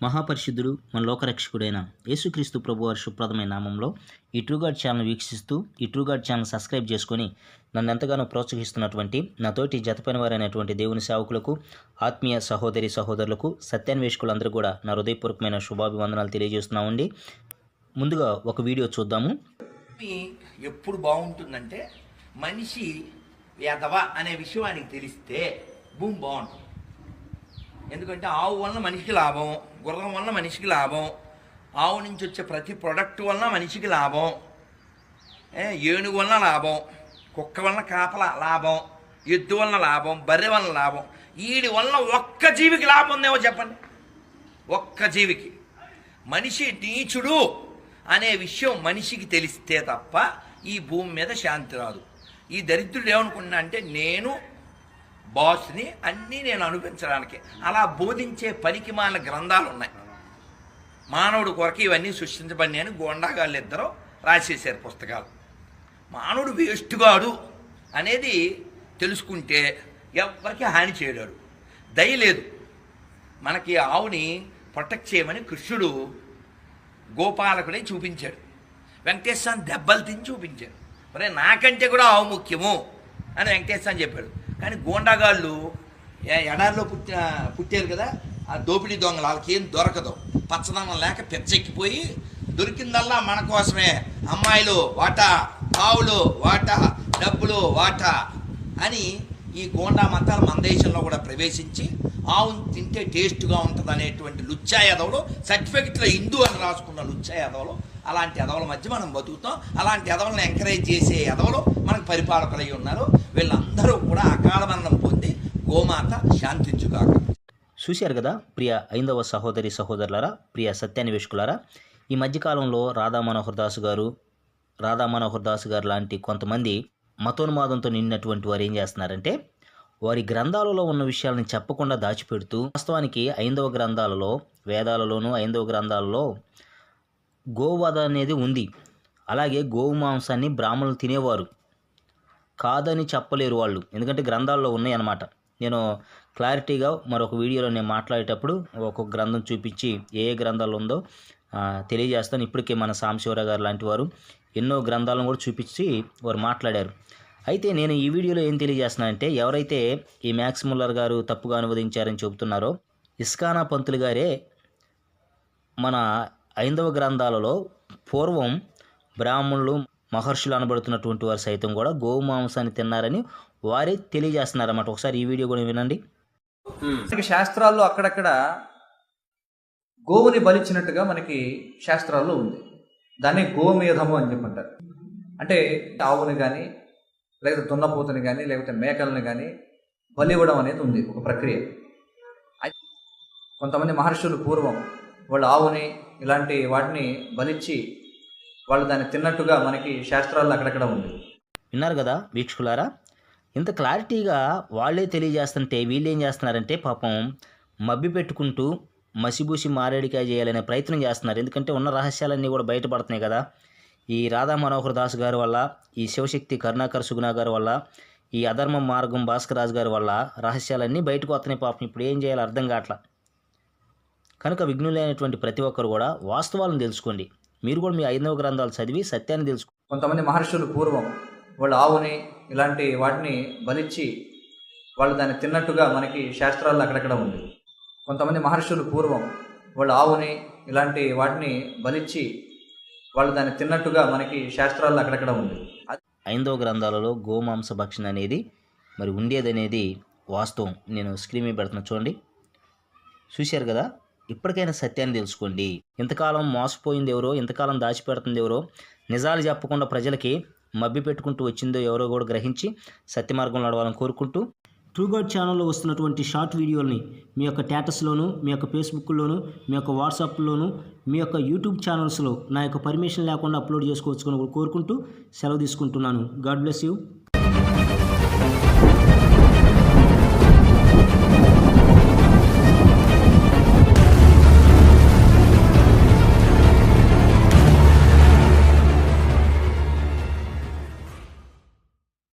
మహాపరిశుద్ధుడు మన లోకరక్షకుడైన యేసుక్రీస్తు ప్రభు వారి శుభ్రదమైన నామంలో ఈ ట్రూగార్డ్ ఛానల్ వీక్షిస్తూ ఈ ట్రూగార్డ్ ఛానల్ సబ్స్క్రైబ్ చేసుకొని నన్ను ఎంతగానో ప్రోత్సహిస్తున్నటువంటి నాతోటి జతపని వారైనటువంటి దేవుని సేవకులకు ఆత్మీయ సహోదరి సహోదరులకు సత్యాన్వేషకులందరూ కూడా నా హృదయపూర్వకమైన శుభాభివందనాలు తెలియజేస్తున్నామండి ముందుగా ఒక వీడియో చూద్దాము. ఎప్పుడు బాగుంటుందంటే మనిషి ఎదవ అనే విషయం ఆయనకి తెలిస్తే భూమి బాగుంటుంది. ఎందుకంటే ఆవు వలన మనిషికి లాభం గుర్రం వలన మనిషికి లాభం ఆవు నుంచి వచ్చే ప్రతి ప్రొడక్ట్ వలన మనిషికి లాభం ఏనుగు వలన లాభం కుక్క వలన కాపల లాభం ఎద్దు వలన లాభం బర్రె వలన లాభం. వీడి వలన ఒక్క జీవికి లాభం ఉందేమో చెప్పండి. ఒక్క జీవికి. మనిషి నీచుడు అనే విషయం మనిషికి తెలిస్తే తప్ప ఈ భూమి మీద శాంతి రాదు. ఈ దరిద్రుడు ఏమనుకున్నా అంటే నేను బాస్ని అన్నీ నేను అనిపించడానికి అలా బోధించే పనికి మాన గ్రంథాలు ఉన్నాయి మానవుడు కొరకు ఇవన్నీ సృష్టించబడి అని గోండాగాళ్ళు ఇద్దరు రాసేసారు పుస్తకాలు. మానవుడు వేస్టుగాడు అనేది తెలుసుకుంటే ఎవరికి హాని చేయడాడు దయ లేదు. మనకి ఆవుని ప్రొటెక్ట్ చేయమని కృష్ణుడు గోపాలకుడే చూపించాడు. వెంకటేశ్వరం దెబ్బలు తిని చూపించాడు. మరి నాకంటే కూడా ఆవు ముఖ్యము అని వెంకటేశ్వరం చెప్పాడు. కానీ గోండాగాళ్ళు ఎడారిలో పుట్టిన పుట్టారు కదా ఆ దోపిడీ దొంగలు వాళ్ళకి ఏం దొరకదు. పచ్చదనం లేక పెచ్చెక్కిపోయి దొరికిందల్లా మన కోసమే. అమ్మాయిలు వాటా పావులు వాటా డబ్బులు వాటా అని ఈ గోండా మతాలు మన దేశంలో కూడా ప్రవేశించి ఆవును తింటే టేస్ట్గా ఉంటుంది అనేటువంటి లుచ్చా యాదవులు సర్టిఫికెట్లో హిందూ అని రాసుకున్న లుచ్చా యాదవులు అలాంటి ఎదవల మధ్య మనం బతుకుతాం. అలాంటి ఎదవలను ఎంకరేజ్ చేసే ఎదవలు మనకు పరిపాలకులై ఉన్నారు. వీళ్ళందరూ కూడా అకాల మరణం పొంది గోమాత శాంతించుగాక. చూశారు కదా ప్రియ ఐందవ సహోదరి సహోదరులారా ప్రియ సత్యాన్వేషకులారా ఈ మధ్యకాలంలో రాధా మనోహర్ దాస్ గారు రాధా మనోహర్ దాస్ గారు లాంటి కొంతమంది మతోన్మాదంతో నిండినటువంటి వారు ఏం చేస్తున్నారంటే వారి గ్రంథాలలో ఉన్న విషయాలను చెప్పకుండా దాచిపెడుతూ వాస్తవానికి ఐందవ గ్రంథాలలో వేదాలలోనూ ఐందవ గ్రంథాలలో గోవధ అనేది ఉంది. అలాగే గోవు మాంసాన్ని బ్రాహ్మణులు తినేవారు. కాదని చెప్పలేరు వాళ్ళు. ఎందుకంటే గ్రంథాల్లో ఉన్నాయి అన్నమాట నేను క్లారిటీగా మరొక వీడియోలో నేను మాట్లాడేటప్పుడు ఒక్కొక్క గ్రంథం చూపించి ఏ ఏ గ్రంథాలు ఉందో తెలియజేస్తాను. ఇప్పటికే మన సాంశివరావు గారు లాంటి వారు ఎన్నో గ్రంథాలను కూడా చూపించి వారు మాట్లాడారు. అయితే నేను ఈ వీడియోలో ఏం తెలియజేస్తున్నానంటే ఎవరైతే ఈ మ్యాక్స్ ముల్లర్ గారు తప్పుగా అనువదించారని చెబుతున్నారో ఇస్కానా పంతులు గారే మన ఐందవ గ్రంథాలలో పూర్వం బ్రాహ్మణులు మహర్షులు అనబడుతున్నటువంటి వారు సైతం కూడా గోవు మాంసాన్ని తిన్నారని వారే తెలియజేస్తున్నారన్నమాట. ఒకసారి ఈ వీడియో కూడా వినండి. శాస్త్రాల్లో అక్కడక్కడ గోవుని బలిచ్చినట్టుగా మనకి శాస్త్రాల్లో ఉంది. దాన్ని గోమేధము అని చెప్పంటారు. అంటే ఆవుని కానీ లేకపోతే దున్నపోతుని కానీ లేకపోతే మేకలను కానీ బలి ఇవ్వడం అనేది ఉంది ఒక ప్రక్రియ. కొంతమంది మహర్షులు పూర్వం వాళ్ళు ఆవుని ఇలాంటి వాటిని బలిచ్చి వాళ్ళు దాన్ని తిన్నట్టుగా మనకి శాస్త్రాల్లో అక్కడక్కడ ఉంది. విన్నారు కదా వీక్షకులారా? ఇంత క్లారిటీగా వాళ్ళే తెలియజేస్తుంటే వీళ్ళు ఏం చేస్తున్నారంటే పాపం మబ్బి పెట్టుకుంటూ మసిబూసి మారేడికాయ చేయాలనే ప్రయత్నం చేస్తున్నారు. ఎందుకంటే ఉన్న రహస్యాలన్నీ కూడా బయటపడుతున్నాయి కదా. ఈ రాధా మనోహర్ దాస్ గారి వల్ల ఈ శివశక్తి కరుణాకర్ సుగుణ గారి వల్ల ఈ అధర్మ మార్గం భాస్కరాజు గారి వల్ల రహస్యాలన్నీ బయటకు వస్తున్నాయి పాపం. ఇప్పుడు ఏం చేయాలో అర్థం కావట్లా. కనుక విఘ్నులైనటువంటి ప్రతి ఒక్కరు కూడా వాస్తవాలను తెలుసుకోండి. మీరు కూడా మీ ఐదవ గ్రంథాలు చదివి సత్యాన్ని తెలుసుకో. కొంతమంది మహర్షులు పూర్వం వాళ్ళు ఆవుని ఇలాంటి వాటిని బలిచ్చి వాళ్ళు దాన్ని తిన్నట్టుగా మనకి శాస్త్రాల్లో అక్కడక్కడ ఉంది. కొంతమంది మహర్షులు పూర్వం వాళ్ళు ఆవుని ఇలాంటి వాటిని బలిచ్చి వాళ్ళు దాన్ని తిన్నట్టుగా మనకి శాస్త్రాల్లో అక్కడక్కడ ఉంది. ఐందవ గ్రంథాలలో గోమాంస భక్షణ అనేది మరి ఉండేదనేది వాస్తవం. నేను స్క్రీన్ మీద పెడుతున్నా చూడండి. చూశారు కదా? ఇప్పటికైనా సత్యాన్ని తెలుసుకోండి. ఇంతకాలం మోసపోయింది ఎవరో ఇంతకాలం దాచిపెడుతుంది ఎవరో నిజాలు చెప్పకుండా ప్రజలకి మబ్బి పెట్టుకుంటూ వచ్చిందో ఎవరో కూడా గ్రహించి సత్య మార్గంలో నడవాలని కోరుకుంటూ ట్రూగాడ్ ఛానల్లో వస్తున్నటువంటి షార్ట్ వీడియోల్ని మీ యొక్క స్టేటస్లోను మీ యొక్క ఫేస్బుక్లోను మీ యొక్క వాట్సాప్లోను మీ యొక్క యూట్యూబ్ ఛానల్స్లో నా యొక్క పర్మిషన్ లేకుండా అప్లోడ్ చేసుకోవచ్చు కోరుకుంటూ సెలవు తీసుకుంటున్నాను. God bless you